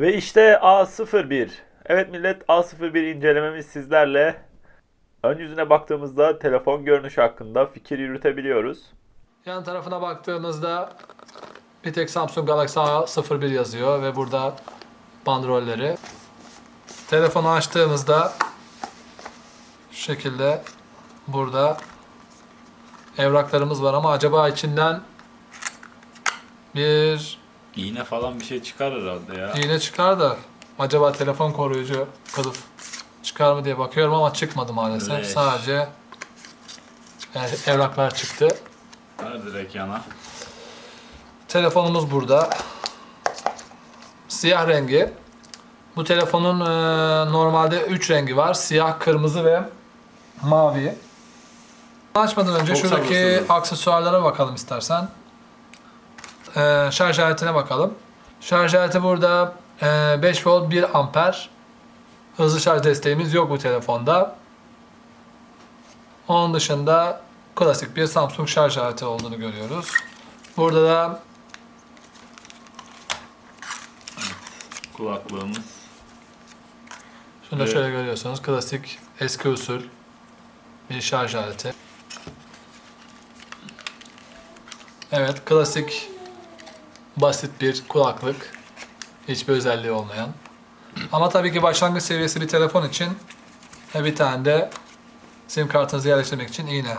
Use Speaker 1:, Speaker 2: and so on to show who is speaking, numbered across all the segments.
Speaker 1: Ve işte A01. Evet millet A01 incelememiz sizlerle. Ön yüzüne baktığımızda telefon görünüşü hakkında fikir yürütebiliyoruz.
Speaker 2: Yan tarafına baktığımızda bir tek Samsung Galaxy A01 yazıyor ve burada bandrolleri. Telefonu açtığımızda şu şekilde burada evraklarımız var ama acaba içinden bir
Speaker 3: İğne falan bir şey çıkar herhalde ya.
Speaker 2: iğne çıkar da acaba telefon koruyucu kılıf çıkar mı diye bakıyorum ama çıkmadı maalesef.
Speaker 3: Leş.
Speaker 2: Sadece yani evraklar çıktı.
Speaker 3: Ver direkt yana.
Speaker 2: Telefonumuz burada. Siyah rengi. Bu telefonun e, normalde 3 rengi var. Siyah, kırmızı ve mavi. Açmadan önce
Speaker 3: Çok
Speaker 2: şuradaki aksesuarlara bakalım istersen. E, şarj aletine bakalım. Şarj aleti burada e, 5 volt 1 amper. Hızlı şarj desteğimiz yok bu telefonda. Onun dışında klasik bir Samsung şarj aleti olduğunu görüyoruz. Burada da
Speaker 3: Kulaklığımız.
Speaker 2: şunu da
Speaker 3: Evet.
Speaker 2: şöyle görüyorsunuz. Klasik eski usul bir şarj aleti. Evet, klasik basit bir kulaklık. Hiçbir özelliği olmayan. Ama tabii ki başlangıç seviyesi bir telefon için ve bir tane de sim kartınızı yerleştirmek için iğne.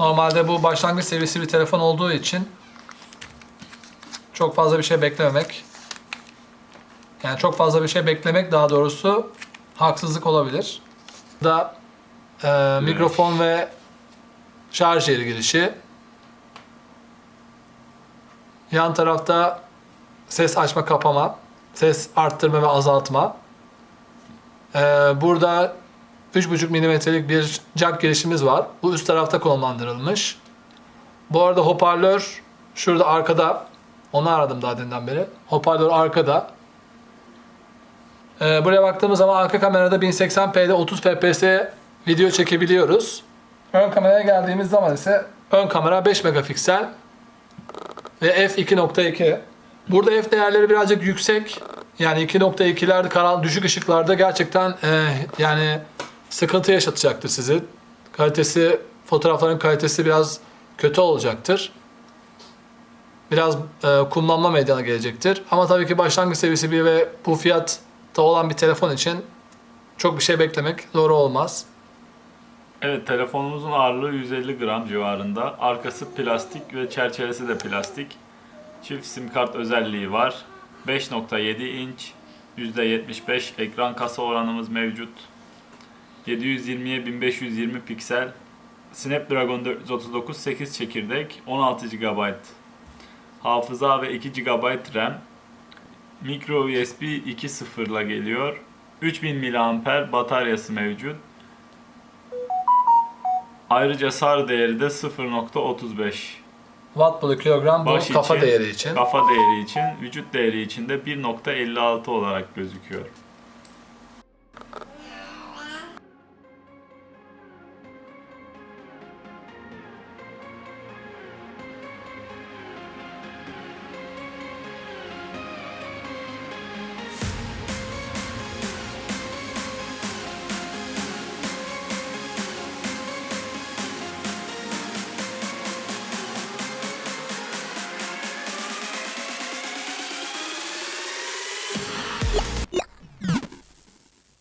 Speaker 2: Normalde bu başlangıç seviyesi bir telefon olduğu için çok fazla bir şey beklememek yani çok fazla bir şey beklemek daha doğrusu haksızlık olabilir. Da e, mikrofon ve şarj yeri girişi. Yan tarafta ses açma kapama, ses arttırma ve azaltma. E, burada 3,5 milimetrelik bir jack girişimiz var. Bu üst tarafta konumlandırılmış. Bu arada hoparlör şurada arkada. Onu aradım daha deminden beri. Hoparlör arkada. Ee, buraya baktığımız zaman arka kamerada 1080p'de 30 fps video çekebiliyoruz. Ön kameraya geldiğimiz zaman ise ön kamera 5 megapiksel ve f2.2. Burada f değerleri birazcık yüksek. Yani 2.2'lerde karan düşük ışıklarda gerçekten e, yani sıkıntı yaşatacaktır sizi. Kalitesi fotoğrafların kalitesi biraz kötü olacaktır. Biraz e, kullanma meydana gelecektir. Ama tabii ki başlangıç seviyesi bir ve bu fiyatta olan bir telefon için çok bir şey beklemek doğru olmaz.
Speaker 3: Evet telefonumuzun ağırlığı 150 gram civarında. Arkası plastik ve çerçevesi de plastik. Çift sim kart özelliği var. 5.7 inç, %75 ekran kasa oranımız mevcut. 720'ye 1520 piksel. Snapdragon 439 8 çekirdek, 16 GB hafıza ve 2 GB RAM. Micro USB 2.0 ile geliyor. 3000 mAh bataryası mevcut. Ayrıca SAR değeri de 0.35.
Speaker 2: Watt bölü kilogram bu
Speaker 3: Baş
Speaker 2: kafa
Speaker 3: için,
Speaker 2: değeri için.
Speaker 3: Kafa değeri için, vücut değeri için de 1.56 olarak gözüküyor.